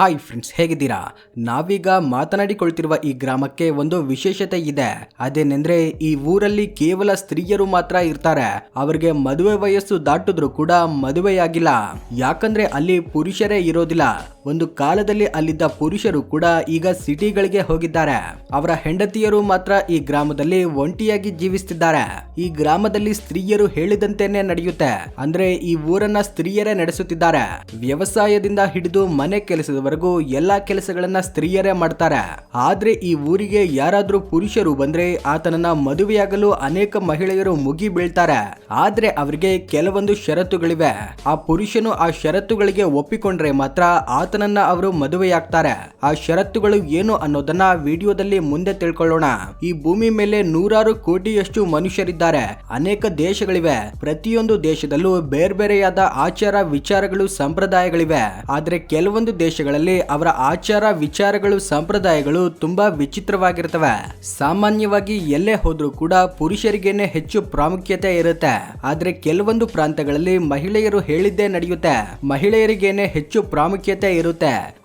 Hi friends ಹೇಗಿದ್ದೀರಾ? ನಾವೀಗ ಮಾತನಾಡಿಕೊಳ್ತಿರುವ ಈ ಗ್ರಾಮಕ್ಕೆ ಒಂದು ವಿಶೇಷತೆ ಇದೆ. ಅದೇನೆಂದ್ರೆ, ಈ ಊರಲ್ಲಿ ಕೇವಲ ಸ್ತ್ರೀಯರು ಮಾತ್ರ ಇರ್ತಾರೆ. ಅವರಿಗೆ ಮದುವೆ ವಯಸ್ಸು ದಾಟಿದ್ರು ಕೂಡ ಮದುವೆಯಾಗಿಲ್ಲ. ಯಾಕಂದ್ರೆ ಅಲ್ಲಿ ಪುರುಷರೇ ಇರೋದಿಲ್ಲ. ಒಂದು ಕಾಲದಲ್ಲಿ ಅಲ್ಲಿದ್ದ ಪುರುಷರು ಕೂಡ ಈಗ ಸಿಟಿಗಳಿಗೆ ಹೋಗಿದ್ದಾರೆ. ಅವರ ಹೆಂಡತಿಯರು ಮಾತ್ರ ಈ ಗ್ರಾಮದಲ್ಲಿ ಒಂಟಿಯಾಗಿ ಜೀವಿಸುತ್ತಿದ್ದಾರೆ ಈ ಗ್ರಾಮದಲ್ಲಿ ಸ್ತ್ರೀಯರು ಹೇಳಿದಂತೆನೆ ನಡೆಯುತ್ತೆ. ಅಂದ್ರೆ ಈ ಊರನ್ನ ಸ್ತ್ರೀಯರೇ ನಡೆಸುತ್ತಿದ್ದಾರೆ. ವ್ಯವಸಾಯದಿಂದ ಹಿಡಿದು ಮನೆ ಕೆಲಸದವರೆಗೂ ಎಲ್ಲಾ ಕೆಲಸಗಳನ್ನ ಸ್ತ್ರೀಯರೇ ಮಾಡ್ತಾರೆ. ಆದ್ರೆ ಈ ಊರಿಗೆ ಯಾರಾದ್ರೂ ಪುರುಷರು ಬಂದ್ರೆ ಆತನನ್ನ ಮದುವೆಯಾಗಲು ಅನೇಕ ಮಹಿಳೆಯರು ಮುಗಿ ಬೀಳ್ತಾರೆ. ಆದ್ರೆ ಅವರಿಗೆ ಕೆಲವೊಂದು ಷರತ್ತುಗಳಿವೆ. ಆ ಪುರುಷನು ಆ ಷರತ್ತುಗಳಿಗೆ ಒಪ್ಪಿಕೊಂಡ್ರೆ ಮಾತ್ರ ಆತನನ್ನ ಅವರು ಮದುವೆಯಾಗ್ತಾರೆ. ಆ ಷರತ್ತುಗಳು ಏನು ಅನ್ನೋದನ್ನ ವಿಡಿಯೋದಲ್ಲಿ ಮುಂದೆ ತಿಳ್ಕೊಳ್ಳೋಣ. ಈ ಭೂಮಿ ಮೇಲೆ ನೂರಾರು ಕೋಟಿಯಷ್ಟು ಮನುಷ್ಯರಿದ್ದಾರೆ. ಅನೇಕ ದೇಶಗಳಿವೆ. ಪ್ರತಿಯೊಂದು ದೇಶದಲ್ಲೂ ಬೇರೆ ಬೇರೆಯಾದ ಆಚಾರ ವಿಚಾರಗಳು ಸಂಪ್ರದಾಯಗಳಿವೆ. ಆದ್ರೆ ಕೆಲವೊಂದು ದೇಶಗಳಲ್ಲಿ ಅವರ ಆಚಾರ ವಿಚಾರಗಳು ಸಂಪ್ರದಾಯಗಳು ತುಂಬಾ ವಿಚಿತ್ರವಾಗಿರ್ತವೆ. ಸಾಮಾನ್ಯವಾಗಿ ಎಲ್ಲೇ ಹೋದ್ರೂ ಕೂಡ ಪುರುಷರಿಗೇನೆ ಹೆಚ್ಚು ಪ್ರಾಮುಖ್ಯತೆ ಇರುತ್ತೆ. ಆದ್ರೆ ಕೆಲವೊಂದು ಪ್ರಾಂತಗಳಲ್ಲಿ ಮಹಿಳೆಯರು ಹೇಳಿದ್ದೇ ನಡೆಯುತ್ತೆ. ಮಹಿಳೆಯರಿಗೇನೆ ಹೆಚ್ಚು ಪ್ರಾಮುಖ್ಯತೆ ಇರುತ್ತೆ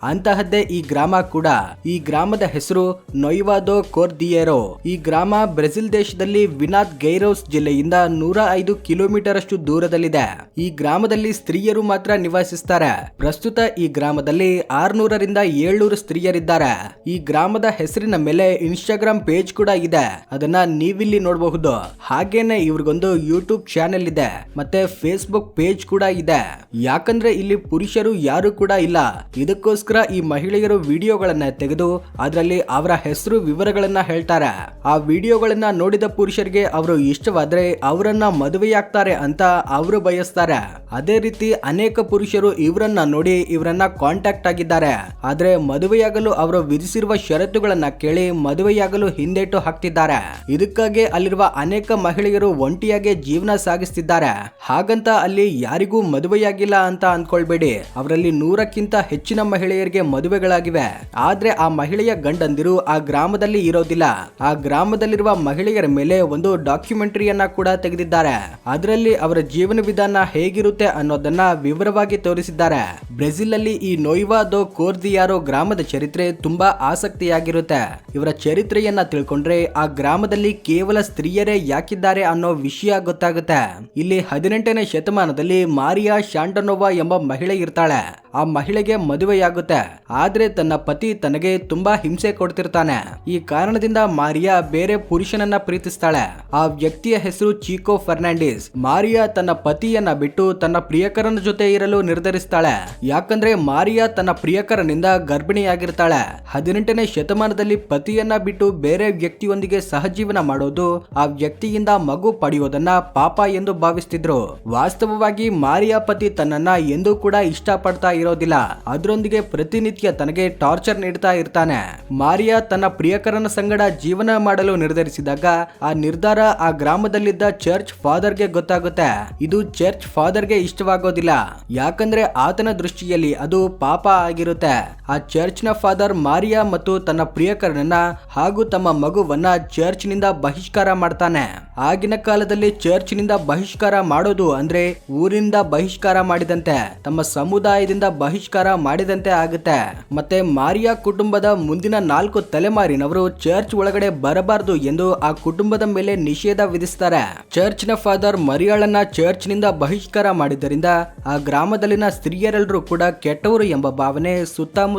ಅಂತಹದ್ದೇ ಈ ಗ್ರಾಮ ಕೂಡ. ಈ ಗ್ರಾಮದ ಹೆಸರು ನೊಯ್ವಾದೋ ಕೋರ್ದಿಯೇರೋ. ಈ ಗ್ರಾಮ ಬ್ರೆಜಿಲ್ ದೇಶದಲ್ಲಿ ವಿನಾತ್ ಗೈರೋಸ್ ಜಿಲ್ಲೆಯಿಂದ ನೂರ ಐದು ಕಿಲೋಮೀಟರ್ ಅಷ್ಟು ದೂರದಲ್ಲಿದೆ. ಈ ಗ್ರಾಮದಲ್ಲಿ ಸ್ತ್ರೀಯರು ಮಾತ್ರ ನಿವಾಸಿಸ್ತಾರೆ. ಪ್ರಸ್ತುತ ಈ ಗ್ರಾಮದಲ್ಲಿ ಆರ್ನೂರರಿಂದ ಏಳ್ನೂರು ಸ್ತ್ರೀಯರಿದ್ದಾರೆ. ಈ ಗ್ರಾಮದ ಹೆಸರಿನ ಮೇಲೆ ಇನ್ಸ್ಟಾಗ್ರಾಮ್ ಪೇಜ್ ಕೂಡ ಇದೆ. ಅದನ್ನ ನೀವಿಲ್ಲಿ ನೋಡಬಹುದು. ಹಾಗೇನೆ ಇವ್ರಿಗೊಂದು ಯೂಟ್ಯೂಬ್ ಚಾನೆಲ್ ಇದೆ. ಮತ್ತೆ ಫೇಸ್ಬುಕ್ ಪೇಜ್ ಕೂಡ ಇದೆ. ಯಾಕಂದ್ರೆ ಇಲ್ಲಿ ಪುರುಷರು ಯಾರು ಕೂಡ ಇಲ್ಲ. ಇದಕ್ಕೋಸ್ಕರ ಈ ಮಹಿಳೆಯರು ವಿಡಿಯೋಗಳನ್ನ ತೆಗೆದು ಅದರಲ್ಲಿ ಅವರ ಹೆಸರು ವಿವರಗಳನ್ನ ಹೇಳ್ತಾರೆ. ಆ ವಿಡಿಯೋಗಳನ್ನ ನೋಡಿದ ಪುರುಷರಿಗೆ ಅವರು ಇಷ್ಟವಾದ್ರೆ ಅವರನ್ನ ಮದುವೆಯಾಗ್ತಾರೆ ಅಂತ ಅವರು ಬಯಸ್ತಾರೆ. ಅದೇ ರೀತಿ ಅನೇಕ ಪುರುಷರು ಇವರನ್ನ ನೋಡಿ ಇವರನ್ನ ಕಾಂಟ್ಯಾಕ್ಟ್ ಆಗಿದ್ದಾರೆ. ಆದ್ರೆ ಮದುವೆಯಾಗಲು ಅವರು ವಿಧಿಸಿರುವ ಷರತ್ತುಗಳನ್ನ ಕೇಳಿ ಮದುವೆಯಾಗಲು ಹಿಂದೇಟು ಹಾಕ್ತಿದ್ದಾರೆ. ಇದಕ್ಕಾಗಿ ಅಲ್ಲಿರುವ ಅನೇಕ ಮಹಿಳೆಯರು ಒಂಟಿಯಾಗಿ ಜೀವನ ಸಾಗಿಸ್ತಿದ್ದಾರೆ. ಹಾಗಂತ ಅಲ್ಲಿ ಯಾರಿಗೂ ಮದುವೆಯಾಗಿಲ್ಲ ಅಂತ ಅನ್ಕೊಳ್ಬೇಡಿ. ಅವರಲ್ಲಿ ನೂರಕ್ಕಿಂತ ಹೆಚ್ಚಿನ ಮಹಿಳೆಯರಿಗೆ ಮದುವೆಗಳಾಗಿವೆ. ಆದ್ರೆ ಆ ಮಹಿಳೆಯ ಗಂಡಂದಿರು ಆ ಗ್ರಾಮದಲ್ಲಿ ಇರೋದಿಲ್ಲ. ಆ ಗ್ರಾಮದಲ್ಲಿರುವ ಮಹಿಳೆಯರ ಮೇಲೆ ಒಂದು ಡಾಕ್ಯುಮೆಂಟರಿಯನ್ನ ಕೂಡ ತೆಗೆದಿದ್ದಾರೆ. ಅದರಲ್ಲಿ ಅವರ ಜೀವನ ವಿಧಾನ ಹೇಗಿರುತ್ತೆ ಅನ್ನೋದನ್ನ ವಿವರವಾಗಿ ತೋರಿಸಿದ್ದಾರೆ. ಬ್ರೆಜಿಲ್ ಅಲ್ಲಿ ಈ ನೋಯ್ವಾದೋ ಕೋರ್ದಿಯಾರೋ ಗ್ರಾಮದ ಚರಿತ್ರೆ ತುಂಬಾ ಆಸಕ್ತಿಯಾಗಿರುತ್ತೆ. ಇವರ ಚರಿತ್ರೆಯನ್ನ ತಿಳ್ಕೊಂಡ್ರೆ ಆ ಗ್ರಾಮದಲ್ಲಿ ಕೇವಲ ಸ್ತ್ರೀಯರೇ ಯಾಕಿದ್ದಾರೆ ಅನ್ನೋ ವಿಷಯ ಗೊತ್ತಾಗುತ್ತೆ. ಇಲ್ಲಿ ಹದಿನೆಂಟನೇ ಶತಮಾನದಲ್ಲಿ ಮಾರಿಯಾ ಶಾಂಡನೋವಾ ಎಂಬ ಮಹಿಳೆ ಇರ್ತಾಳೆ. ಆ ಮಹಿಳೆಗೆ ಮದುವೆಯಾಗುತ್ತೆ. ಆದ್ರೆ ತನ್ನ ಪತಿ ತನಗೆ ತುಂಬಾ ಹಿಂಸೆ ಕೊಡ್ತಿರ್ತಾನೆ. ಈ ಕಾರಣದಿಂದ ಮಾರಿಯಾ ಬೇರೆ ಪುರುಷನನ್ನ ಪ್ರೀತಿಸ್ತಾಳೆ. ಆ ವ್ಯಕ್ತಿಯ ಹೆಸರು ಚೀಕೋ ಫರ್ನಾಂಡಿಸ್. ಮಾರಿಯಾ ತನ್ನ ಪತಿಯನ್ನ ಬಿಟ್ಟು ತನ್ನ ಪ್ರಿಯಕರನ ಜೊತೆ ಇರಲು ನಿರ್ಧರಿಸ್ತಾಳೆ. ಯಾಕಂದ್ರೆ ಮಾರಿಯಾ ತನ್ನ ಪ್ರಿಯಕರನಿಂದ ಗರ್ಭಿಣಿಯಾಗಿರ್ತಾಳೆ. ಹದಿನೆಂಟನೇ ಶತಮಾನದಲ್ಲಿ ಪತಿಯನ್ನ ಬಿಟ್ಟು ಬೇರೆ ವ್ಯಕ್ತಿಯೊಂದಿಗೆ ಸಹಜೀವನ ಮಾಡೋದು ಆ ವ್ಯಕ್ತಿಯಿಂದ ಮಗು ಪಡೆಯೋದನ್ನ ಪಾಪ ಎಂದು ಭಾವಿಸ್ತಿದ್ರು. ವಾಸ್ತವವಾಗಿ ಮಾರಿಯಾ ಪತಿ ತನ್ನನ್ನ ಎಂದೂ ಕೂಡ ಇಷ್ಟಪಡ್ತಾ ಇರೋದಿಲ್ಲ. ಅದರೊಂದಿಗೆ ಪ್ರತಿನಿತ್ಯ ತನಗೆ ಟಾರ್ಚರ್ ನೀಡ್ತಾ ಇರ್ತಾನೆ. ಮಾರಿಯಾ ತನ್ನ ಪ್ರಿಯಕರನ ಸಂಗಡ ಜೀವನ ಮಾಡಲು ನಿರ್ಧರಿಸಿದಾಗ ಆ ನಿರ್ಧಾರ ಆ ಗ್ರಾಮದಲ್ಲಿದ್ದ ಚರ್ಚ್ ಫಾದರ್ಗೆ ಗೊತ್ತಾಗುತ್ತೆ. ಇದು ಚರ್ಚ್ ಫಾದರ್ಗೆ ಇಷ್ಟವಾಗೋದಿಲ್ಲ. ಯಾಕಂದ್ರೆ ಆತನ ದೃಷ್ಟಿಯಲ್ಲಿ ಅದು ಪಾಪ ಆಗಿರುತ್ತೆ. ಆ ಚರ್ಚ್ನ ಫಾದರ್ ಮಾರಿಯಾ ಮತ್ತು ತನ್ನ ಪ್ರಿಯಕರನನ್ನ ಹಾಗೂ ತಮ್ಮ ಮಗುವನ್ನ ಚರ್ಚ್ನಿಂದ ಬಹಿಷ್ಕಾರ ಮಾಡ್ತಾನೆ. ಆಗಿನ ಕಾಲದಲ್ಲಿ ಚರ್ಚ್ನಿಂದ ಬಹಿಷ್ಕಾರ ಮಾಡೋದು ಅಂದ್ರೆ ಊರಿಂದ ಬಹಿಷ್ಕಾರ ಮಾಡಿದಂತೆ, ತಮ್ಮ ಸಮುದಾಯದಿಂದ ಬಹಿಷ್ಕಾರ ಮಾಡಿದಂತೆ ಆಗುತ್ತೆ. ಮತ್ತೆ ಮಾರಿಯಾ ಕುಟುಂಬದ ಮುಂದಿನ ನಾಲ್ಕು ತಲೆಮಾರಿನವರು ಚರ್ಚ್ ಒಳಗಡೆ ಬರಬಾರದು ಎಂದು ಆ ಕುಟುಂಬದ ಮೇಲೆ ನಿಷೇಧ ವಿಧಿಸ್ತಾರೆ. ಚರ್ಚ್ನ ಫಾದರ್ ಮರಿಯಾಳನ್ನ ಚರ್ಚ್ನಿಂದ ಬಹಿಷ್ಕಾರ ಮಾಡಿದ್ದರಿಂದ ಆ ಗ್ರಾಮದಲ್ಲಿನ ಸ್ತ್ರೀಯರೆಲ್ಲರೂ ಕೂಡ ಕೆಟ್ಟವರು ಎಂಬ ಭಾವನೆ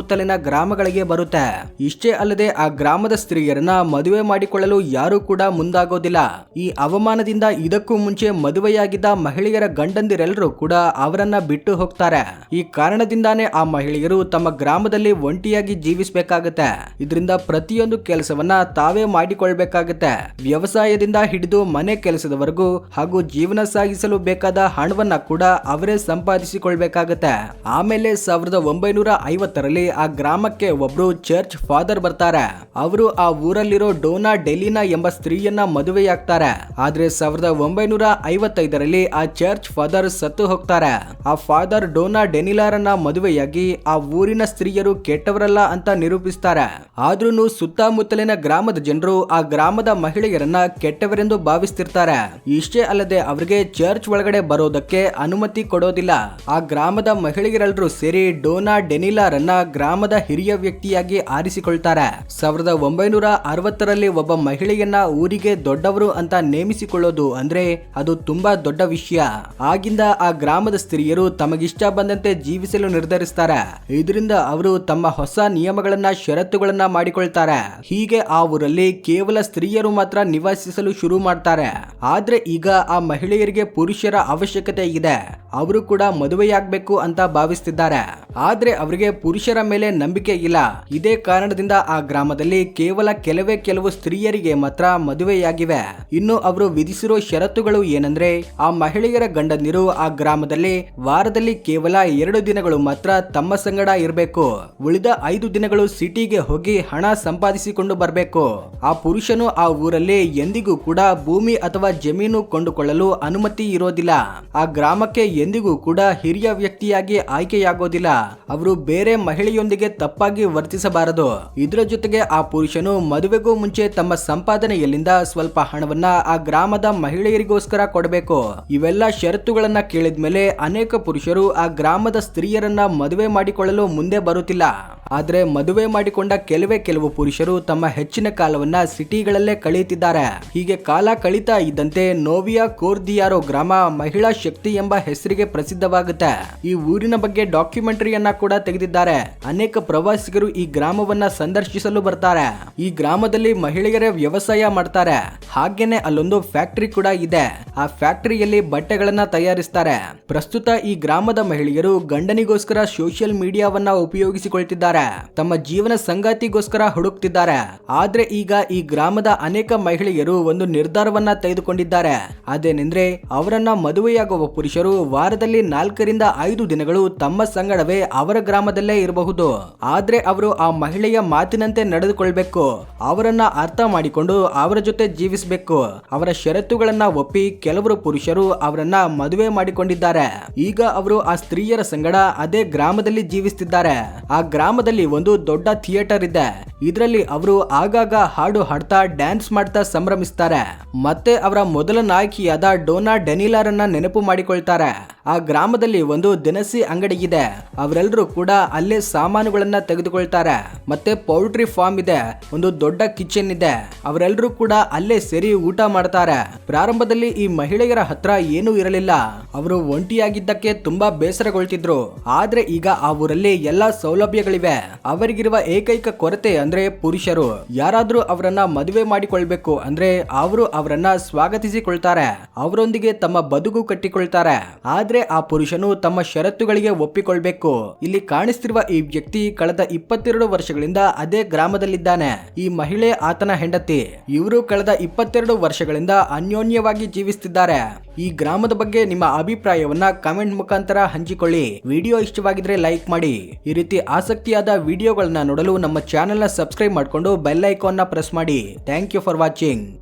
ಸುತ್ತಮುತ್ತಲಿನ ಗ್ರಾಮಗಳಿಗೆ ಬರುತ್ತೆ. ಇಷ್ಟೇ ಅಲ್ಲದೆ ಆ ಗ್ರಾಮದ ಸ್ತ್ರೀಯರನ್ನ ಮದುವೆ ಮಾಡಿಕೊಳ್ಳಲು ಯಾರು ಕೂಡ ಮುಂದಾಗೋದಿಲ್ಲ. ಈ ಅವಮಾನದಿಂದ ಇದಕ್ಕೂ ಮುಂಚೆ ಮದುವೆಯಾಗಿದ್ದ ಮಹಿಳೆಯರ ಗಂಡಂದಿರೆಲ್ಲರೂ ಕೂಡ ಅವರನ್ನ ಬಿಟ್ಟು ಹೋಗ್ತಾರೆ. ಈ ಕಾರಣದಿಂದಾನೇ ಆ ಮಹಿಳೆಯರು ತಮ್ಮ ಗ್ರಾಮದಲ್ಲಿ ಒಂಟಿಯಾಗಿ ಜೀವಿಸಬೇಕಾಗುತ್ತೆ. ಇದರಿಂದ ಪ್ರತಿಯೊಂದು ಕೆಲಸವನ್ನ ತಾವೇ ಮಾಡಿಕೊಳ್ಬೇಕಾಗುತ್ತೆ. ವ್ಯವಸಾಯದಿಂದ ಹಿಡಿದು ಮನೆ ಕೆಲಸದವರೆಗೂ ಹಾಗೂ ಜೀವನ ಸಾಗಿಸಲು ಬೇಕಾದ ಹಣವನ್ನ ಕೂಡ ಅವರೇ ಸಂಪಾದಿಸಿಕೊಳ್ಬೇಕಾಗತ್ತೆ. ಆಮೇಲೆ ಸಾವಿರದ ಒಂಬೈನೂರ ಐವತ್ತರಲ್ಲಿ ಆ ಗ್ರಾಮಕ್ಕೆ ಒಬ್ರು ಚರ್ಚ್ ಫಾದರ್ ಬರ್ತಾರೆ. ಅವರು ಆ ಊರಲ್ಲಿರೋ ಡೋನಾ ಡೆಲಿನಾ ಎಂಬ ಸ್ತ್ರೀಯನ್ನ ಮದುವೆಯಾಗ್ತಾರೆ. ಆದ್ರೆ ಸಾವಿರದ ಒಂಬೈನೂರ ಐವತ್ತೈದರಲ್ಲಿ ಆ ಚರ್ಚ್ ಫಾದರ್ ಸತ್ತು ಹೋಗ್ತಾರೆ. ಆ ಫಾದರ್ ಡೋನಾ ಡೆನಿಲಾರನ್ನ ಮದುವೆಯಾಗಿ ಆ ಊರಿನ ಸ್ತ್ರೀಯರು ಕೆಟ್ಟವರಲ್ಲ ಅಂತ ನಿರೂಪಿಸ್ತಾರೆ. ಆದ್ರೂ ಸುತ್ತಮುತ್ತಲಿನ ಗ್ರಾಮದ ಜನರು ಆ ಗ್ರಾಮದ ಮಹಿಳೆಯರನ್ನ ಕೆಟ್ಟವರೆಂದು ಭಾವಿಸ್ತಿರ್ತಾರೆ. ಇಷ್ಟೇ ಅಲ್ಲದೆ ಅವರಿಗೆ ಚರ್ಚ್ ಒಳಗಡೆ ಬರೋದಕ್ಕೆ ಅನುಮತಿ ಕೊಡೋದಿಲ್ಲ. ಆ ಗ್ರಾಮದ ಮಹಿಳೆಯರೆಲ್ಲರೂ ಸೇರಿ ಡೋನಾ ಡೆನಿಲಾರನ್ನ ಗ್ರಾಮದ ಹಿರಿಯ ವ್ಯಕ್ತಿಯಾಗಿ ಆರಿಸಿಕೊಳ್ತಾರೆ. ಸಾವಿರದ ಒಂಬೈನೂರ ಅರವತ್ತರಲ್ಲಿ ಒಬ್ಬ ಮಹಿಳೆಯನ್ನ ಊರಿಗೆ ದೊಡ್ಡವರು ಅಂತ ನೇಮಿಸಿಕೊಳ್ಳೋದು ಅಂದ್ರೆ ಅದು ತುಂಬಾ ದೊಡ್ಡ ವಿಷಯ. ಆಗಿಂದ ಆ ಗ್ರಾಮದ ಸ್ತ್ರೀಯರು ತಮಗಿಷ್ಟ ಬಂದಂತೆ ಜೀವಿಸಲು ನಿರ್ಧರಿಸ್ತಾರೆ. ಇದರಿಂದ ಅವರು ತಮ್ಮ ಹೊಸ ನಿಯಮಗಳನ್ನ, ಷರತ್ತುಗಳನ್ನ ಮಾಡಿಕೊಳ್ತಾರೆ. ಹೀಗೆ ಆ ಊರಲ್ಲಿ ಕೇವಲ ಸ್ತ್ರೀಯರು ಮಾತ್ರ ನಿವಾಸಿಸಲು ಶುರು ಮಾಡ್ತಾರೆ. ಆದ್ರೆ ಈಗ ಆ ಮಹಿಳೆಯರಿಗೆ ಪುರುಷರ ಅವಶ್ಯಕತೆ ಇದೆ. ಅವರು ಕೂಡ ಮದುವೆಯಾಗಬೇಕು ಅಂತ ಭಾವಿಸ್ತಿದ್ದಾರೆ. ಆದ್ರೆ ಅವರಿಗೆ ಪುರುಷರ ಮೇಲೆ ನಂಬಿಕೆ ಇಲ್ಲ. ಇದೇ ಕಾರಣದಿಂದ ಆ ಗ್ರಾಮದಲ್ಲಿ ಕೇವಲ ಕೆಲವೇ ಕೆಲವು ಸ್ತ್ರೀಯರಿಗೆ ಮಾತ್ರ ಮದುವೆಯಾಗಿವೆ. ಇನ್ನು ಅವರು ವಿಧಿಸಿರೋ ಷರತ್ತುಗಳು ಏನಂದ್ರೆ, ಆ ಮಹಿಳೆಯರ ಗಂಡನಿರು ಆ ಗ್ರಾಮದಲ್ಲಿ ವಾರದಲ್ಲಿ ಕೇವಲ ಎರಡು ದಿನಗಳು ಮಾತ್ರ ತಮ್ಮ ಸಂಗಡ ಇರಬೇಕು. ಉಳಿದ ಐದು ದಿನಗಳು ಸಿಟಿಗೆ ಹೋಗಿ ಹಣ ಸಂಪಾದಿಸಿಕೊಂಡು ಬರಬೇಕು. ಆ ಪುರುಷನು ಆ ಊರಲ್ಲಿ ಎಂದಿಗೂ ಕೂಡ ಭೂಮಿ ಅಥವಾ ಜಮೀನು ಕೊಂಡುಕೊಳ್ಳಲು ಅನುಮತಿ ಇರೋದಿಲ್ಲ. ಆ ಗ್ರಾಮಕ್ಕೆ ಎಂದಿಗೂ ಕೂಡ ಹಿರಿಯ ವ್ಯಕ್ತಿಯಾಗಿ ಆಯ್ಕೆಯಾಗೋದಿಲ್ಲ. ಅವರು ಬೇರೆ ಮಹಿಳೆಯೊಂದಿಗೆ ತಪ್ಪಾಗಿ ವರ್ತಿಸಬಾರದು. ಇದರ ಜೊತೆಗೆ ಆ ಪುರುಷನು ಮದುವೆಗೂ ಮುಂಚೆ ತಮ್ಮ ಸಂಪಾದನೆಯಲ್ಲಿಂದ ಸ್ವಲ್ಪ ಹಣವನ್ನ ಆ ಗ್ರಾಮದ ಮಹಿಳೆಯರಿಗೋಸ್ಕರ ಕೊಡಬೇಕು. ಇವೆಲ್ಲ ಷರತ್ತುಗಳನ್ನ ಕೇಳಿದ್ಮೇಲೆ ಅನೇಕ ಪುರುಷರು ಆ ಗ್ರಾಮದ ಸ್ತ್ರೀಯರನ್ನ ಮದುವೆ ಮಾಡಿಕೊಳ್ಳಲು ಮುಂದೆ ಬರುತ್ತಿಲ್ಲ. ಆದ್ರೆ ಮದುವೆ ಮಾಡಿಕೊಂಡ ಕೆಲವೇ ಕೆಲವು ಪುರುಷರು ತಮ್ಮ ಹೆಚ್ಚಿನ ಕಾಲವನ್ನ ಸಿಟಿಗಳಲ್ಲೇ ಕಳೆಯುತ್ತಿದ್ದಾರೆ. ಹೀಗೆ ಕಾಲ ಕಳೀತಾ ಇದ್ದಂತೆ ನೋವಿಯಾ ಕೋರ್ದಿಯಾರೋ ಗ್ರಾಮ ಮಹಿಳಾ ಶಕ್ತಿ ಎಂಬ ಹೆಸರಿಗೆ ಪ್ರಸಿದ್ಧವಾಗುತ್ತೆ. ಈ ಊರಿನ ಬಗ್ಗೆ ಡಾಕ್ಯುಮೆಂಟರಿಯನ್ನ ಕೂಡ ತೆಗೆದಿದ್ದಾರೆ. ಅನೇಕ ಪ್ರವಾಸಿಗರು ಈ ಗ್ರಾಮವನ್ನ ಸಂದರ್ಶಿಸಲು ಬರ್ತಾರೆ. ಈ ಗ್ರಾಮದಲ್ಲಿ ಮಹಿಳೆಯರೇ ವ್ಯವಸಾಯ ಮಾಡ್ತಾರೆ. ಹಾಗೇನೆ ಅಲ್ಲೊಂದು ಫ್ಯಾಕ್ಟರಿ ಕೂಡ ಇದೆ. ಆ ಫ್ಯಾಕ್ಟರಿಯಲ್ಲಿ ಬಟ್ಟೆಗಳನ್ನ ತಯಾರಿಸ್ತಾರೆ. ಪ್ರಸ್ತುತ ಈ ಗ್ರಾಮದ ಮಹಿಳೆಯರು ಗಂಡನಿಗೋಸ್ಕರ ಸೋಷಿಯಲ್ ಮೀಡಿಯಾವನ್ನ ಉಪಯೋಗಿಸಿಕೊಳ್ತಿದ್ದಾರೆ. ತಮ್ಮ ಜೀವನ ಸಂಗಾತಿಗೋಸ್ಕರ ಹುಡುಕ್ತಿದ್ದಾರೆ. ಆದ್ರೆ ಈಗ ಈ ಗ್ರಾಮದ ಅನೇಕ ಮಹಿಳೆಯರು ಒಂದು ನಿರ್ಧಾರವನ್ನ ತೆಗೆದುಕೊಂಡಿದ್ದಾರೆ. ಅದೇನೆಂದ್ರೆ, ಅವರನ್ನ ಮದುವೆಯಾಗುವ ಪುರುಷರು ವಾರದಲ್ಲಿ ನಾಲ್ಕರಿಂದ ಐದು ದಿನಗಳು ತಮ್ಮ ಸಂಗಡವೇ ಅವರ ಗ್ರಾಮದಲ್ಲೇ ಇರಬಹುದು. ಆದ್ರೆ ಅವರು ಆ ಮಹಿಳೆಯ ಮಾತಿನಂತೆ ನಡೆದುಕೊಳ್ಬೇಕು. ಅವರನ್ನ ಅರ್ಥ ಮಾಡಿಕೊಂಡು ಅವರ ಜೊತೆ ಜೀವಿಸಬೇಕು. ಅವರ ಷರತ್ತುಗಳನ್ನ ಒಪ್ಪಿ ಕೆಲವರು ಪುರುಷರು ಅವರನ್ನ ಮದುವೆ ಮಾಡಿಕೊಂಡಿದ್ದಾರೆ. ಈಗ ಅವರು ಆ ಸ್ತ್ರೀಯರ ಸಂಗಡ ಅದೇ ಗ್ರಾಮದಲ್ಲಿ ಜೀವಿಸುತ್ತಿದ್ದಾರೆ ಆ ಗ್ರಾಮದಲ್ಲಿ ಒಂದು ದೊಡ್ಡ ಥಿಯೇಟರ್ ಇದೆ. ಇದರಲ್ಲಿ ಅವರು ಆಗಾಗ ಹಾಡು ಹಾಡ್ತಾ, ಡ್ಯಾನ್ಸ್ ಮಾಡ್ತಾ ಸಂಭ್ರಮಿಸ್ತಾರೆ. ಮತ್ತೆ ಅವರ ಮೊದಲ ನಾಯಕಿಯಾದ ಡೋನಾ ಡೆನಿಲಾರನ್ನ ನೆನಪು ಮಾಡಿಕೊಳ್ತಾರೆ. ಆ ಗ್ರಾಮದಲ್ಲಿ ಒಂದು ದಿನಸಿ ಅಂಗಡಿ ಇದೆ. ಅವರೆಲ್ಲರೂ ಕೂಡ ಅಲ್ಲೇ ಸಾಮಾನುಗಳನ್ನ ತೆಗೆದುಕೊಳ್ತಾರೆ. ಮತ್ತೆ ಪೌಲ್ಟ್ರಿ ಫಾರ್ಮ್ ಇದೆ. ಒಂದು ದೊಡ್ಡ ಕಿಚನ್ ಇದೆ. ಅವರೆಲ್ಲರೂ ಕೂಡ ಅಲ್ಲೇ ಸೇರಿ ಊಟ ಮಾಡ್ತಾರೆ. ಪ್ರಾರಂಭದಲ್ಲಿ ಈ ಮಹಿಳೆಯರ ಹತ್ರ ಏನೂ ಇರಲಿಲ್ಲ. ಅವರು ಒಂಟಿಯಾಗಿದ್ದಕ್ಕೆ ತುಂಬಾ ಬೇಸರಗೊಳ್ತಿದ್ರು. ಆದ್ರೆ ಈಗ ಆ ಊರಲ್ಲಿ ಎಲ್ಲಾ ಸೌಲಭ್ಯಗಳಿವೆ. ಅವರಿಗಿರುವ ಏಕೈಕ ಕೊರತೆ ಅಂದ್ರೆ ಪುರುಷರು. ಯಾರಾದ್ರೂ ಅವರನ್ನ ಮದುವೆ ಮಾಡಿಕೊಳ್ಬೇಕು ಅಂದ್ರೆ ಅವರು ಅವರನ್ನ ಸ್ವಾಗತಿಸಿಕೊಳ್ತಾರೆ. ಅವರೊಂದಿಗೆ ತಮ್ಮ ಬದುಕು ಕಟ್ಟಿಕೊಳ್ತಾರೆ. ಆದ್ರೆ ಆ ಪುರುಷನು ತಮ್ಮ ಷರತ್ತುಗಳಿಗೆ ಒಪ್ಪಿಕೊಳ್ಬೇಕು. ಇಲ್ಲಿ ಕಾಣಿಸ್ತಿರುವ ಈ ವ್ಯಕ್ತಿ ಕಳೆದ ಇಪ್ಪತ್ತೆರಡು ವರ್ಷಗಳಿಂದ ಅದೇ ಗ್ರಾಮದಲ್ಲಿದ್ದಾನೆ. ಈ ಮಹಿಳೆ ಆತನ ಹೆಂಡತಿ. ಇವರು ಕಳೆದ ಇಪ್ಪತ್ತೆರಡು ವರ್ಷಗಳಿಂದ ಅನ್ಯೋನ್ಯವಾಗಿ ಜೀವಿಸುತ್ತಿದ್ದಾರೆ ಈ ಗ್ರಾಮದ ಬಗ್ಗೆ ನಿಮ್ಮ ಅಭಿಪ್ರಾಯವನ್ನ ಕಮೆಂಟ್ ಮುಖಾಂತರ ಹಂಚಿಕೊಳ್ಳಿ. ವಿಡಿಯೋ ಇಷ್ಟವಾಗಿದ್ರೆ ಲೈಕ್ ಮಾಡಿ. ಈ ರೀತಿ ಆಸಕ್ತಿಯಾದ ವಿಡಿಯೋಗಳನ್ನ ನೋಡಲು ನಮ್ಮ ಚಾನೆಲ್ನ ಸಬ್ಸ್ಕ್ರೈಬ್ ಮಾಡಿಕೊಂಡು ಬೆಲ್ ಐಕಾನ್ನ ಪ್ರೆಸ್ ಮಾಡಿ. Thank you for watching.